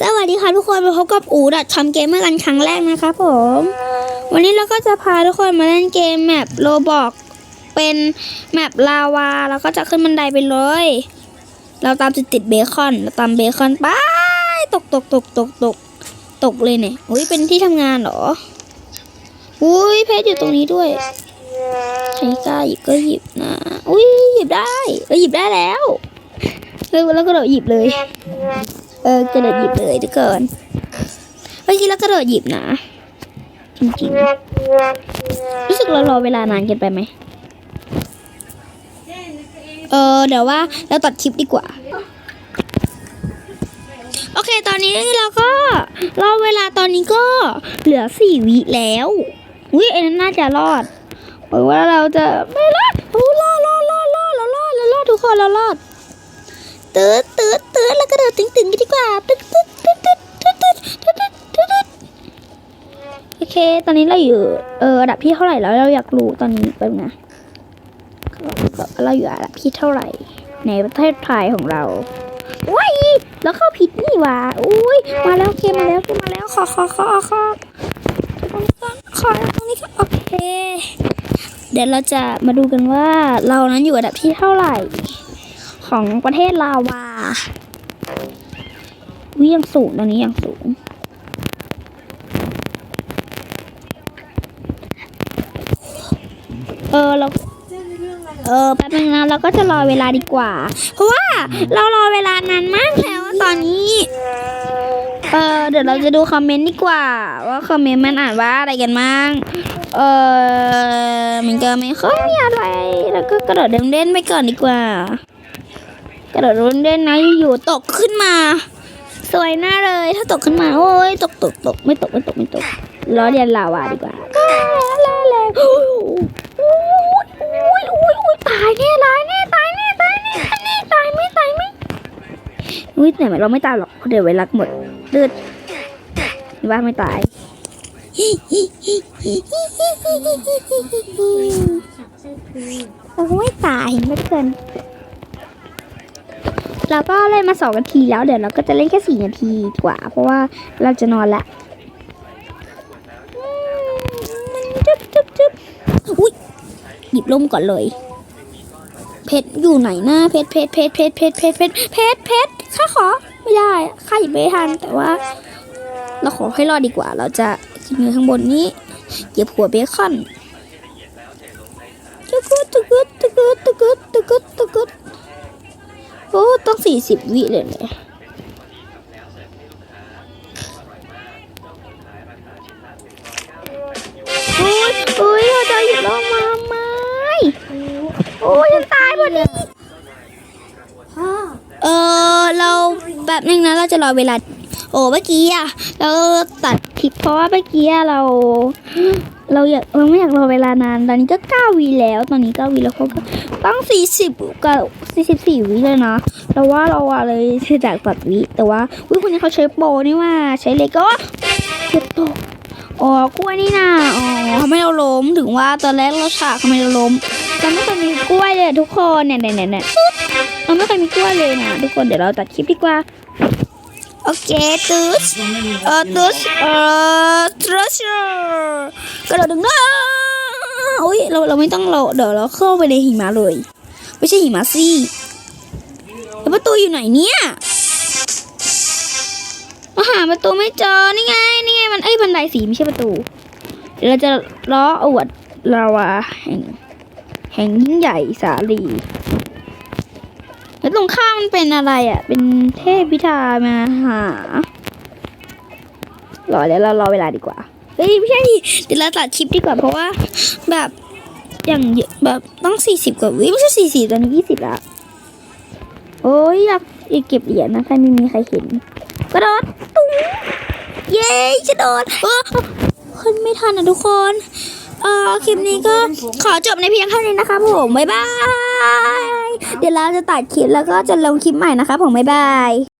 สวัสดีค่ะทุกคนมาพบกับอูดัดทำเกมเมื่อกันครั้งแรกนะคะผม วันนี้เราก็จะพาทุกคนมาเล่นเกมแมปโลบอกเป็นแมปลาวาแล้วก็จะขึ้นบันไดไปเลย เราตามติดติดๆเบคอนเราตามเบคอนไปตกตกตกตกตกตกเลยเนี่ยอุ้ยเป็นที่ทำงานเหรออุ้ยเพชรอยู่ตรงนี้ด้วยใครกล้าหยิบก็หยิบนะอุ้ยหยิบได้เราหยิบได้แล้วแล้วแล้วก็เราหยิบเลย เออกระโดดหยิบเลยทุกคนเมื่อกี้เรากระโดดหยิบนะจริงๆรู้สึกเรารอเวลานานเกินไปไหมเออเดี๋ยวว่าเราตัดคลิปดีกว่า โอเคตอนนี้เราก็รอเวลาตอนนี้ก็เหลือสี่วิแล้วอุ้ยไอ้นั้นน่าจะรอดหรือว่าเราจะไม่รอดโอ้รอดรอดรอดรอดเรารอดเรารอดทุกคนเรารอด ตืดตืดตืดแล้วก็เดินตึงตึงกันดีกว่าตึ๊ดตึ๊ดตึ๊ดตึ๊ดตึ๊ดตึ๊ดตึ๊ดตึ๊ดตึ๊ดโอเค ตอนนี้เราอยู่ เออระดับที่เท่าไหร่แล้วเราอยากรู้ตอนนี้เป็นไงเราอยู่ระดับที่เท่าไหร่ ในประเทศไทยของเราว้ายแล้วเข้าผิดนี่ว่าอุ้ย มาแล้วเคมาแล้วเคมาแล้วขอขอขอขอตรงนี้ก่อนขอตรงนี้ก่อนโอเค เดี๋ยวเราจะมาดูกันว่าเรานั้นอยู่ระดับที่เท่าไหร่ ของประเทศลาวาวิยังสูงตอนนี้ยังสูง เออเราเออแป๊บนึงนะเราก็จะรอเวลาดีกว่า เพราะว่าเรารอเวลานานมากแล้วตอนนี้ เออเดี๋ยวเราจะดูคอมเมนต์ดีกว่า ว่าคอมเมนต์มันอ่านว่าอะไรกันบ้างเออมันก็ไม่ค่อยมีอะไร แล้วก็กระโดดเดินเล่นไปก่อนดีกว่า กระโดดเล่นนะอยู่ตกขึ้นมา สวยหน้าเลย ถ้าตกขึ้นมา โอ้ยตกตกตกไม่ตกไม่ตกไม่ตกล้อเรียนลาวาดีกว่าลาลยโอ้ยโอ้ยโอ้ยโอ้ยโอ้ยตายแน่ตายแน่ตายแน่ตายแน่ตายแน่ตายไม่ตายไม่อุ้ยแต่เราไม่ตายหรอกเพราเดี๋ยวเวลาหมดเลือดว่าไม่ตายเราไม่ตายไม่เกิน เราก็เล่นมาสองนาทีแล้วเดี๋ยวเราก็จะเล่นแค่สี่นาทีดีกว่า เพราะว่าเราจะนอนละจุ๊บจุ๊บจุ๊บอุ้ยหยิบล่มก่อนเลย เพชรอยู่ไหนนะเพชรเพชรเพชรเพชรเพชรเพชรเพชรเพชรเพชรข้าขอไม่ได้ข้าหยิบไม่ทันแต่ว่า เราขอให้รอดดีกว่า เราจะขึ้นไปข้างบนนี้เหยียบหัวเบคอนตะกุดตะกุดตะกุดตะกุดตะกุดตะกุด โอ้ต้องสี่สิบวิเลยเนี่ยโอ้ยโอ้ยเราจะหยุดลงมาไหมโอ้ยจะตายพอดีเออเราแบบนึงนะเราจะรอเวลา โอ้เมื่อกี้อะเราตัดคลิปเพราะว่าเมื่อกี้เรา เราอยากเราไม่อยากรอเวลานานตอนนี้ก็เก้าวีแล้ว ตอนนี้เก้าวีแล้วเขาก็ ตั้งสี่สิบกับสี่สิบสี่วิเลยนะเราว่าเราอะเลยจากตัดวิ แต่ว่าวิคนนี้เขาใช้โปรนี่ว่าใช้เลโก้เก็บตกอ๋อกล้วยนี่นะอ๋อทำไมเราล้มถึงว่าตอนแรกเราฉากทำไมเราล้มเราไม่เคยมีกล้วยเลยทุกคนเนี่ยเนี่ยเนี่ยเนี่ยเราไม่เคยมีกล้วยเลยนะทุกคนเดี๋ยวเราตัดคลิปดีกว่าโอเคตูสเออตูสเออทรัชเชอร์กระโดดดึงนะ เราเราไม่ต้องเราเดี๋ยวเราเข้าไปในหิมะเลย ไม่ใช่หิมะสิแล้วประตูอยู่ไหนเนี่ยมาหาประตูไม่เจอนี่ไงนี่ไงมันเอ้ยบันไดสีไม่ใช่ประตูเดี๋ยวเราจะล้ออวดลาวาแห่งแห่งยิ่งใหญ่สาลีแล้วตรงข้างมันเป็นอะไรอะ เป็นเทพพิธามาหารอเดี๋ยวเรารอเวลาดีกว่าเฮ้ยไม่ใช่ดิเดี๋ยวเราตัดคลิปดีกว่าเพราะว่าแบบ อย่างเยอะแบบต้องสี่สิบกว่าวิไม่ใช่สี่สิบตอนนี้ยี่สิบละโอ้ยอยากอยากเก็บเหรียญนะใครไม่มีใครเห็นกระโดดตุ้งเย้จะโดดเออขึ้นไม่ทันนะทุกคนเออคลิปนี้ก็ขอจบในเพียงเท่านี้นะคะผมบ๊ายบาย เดี๋ยวเราจะตัดคลิปแล้วก็จะลงคลิปใหม่นะคะผมบ๊ายบาย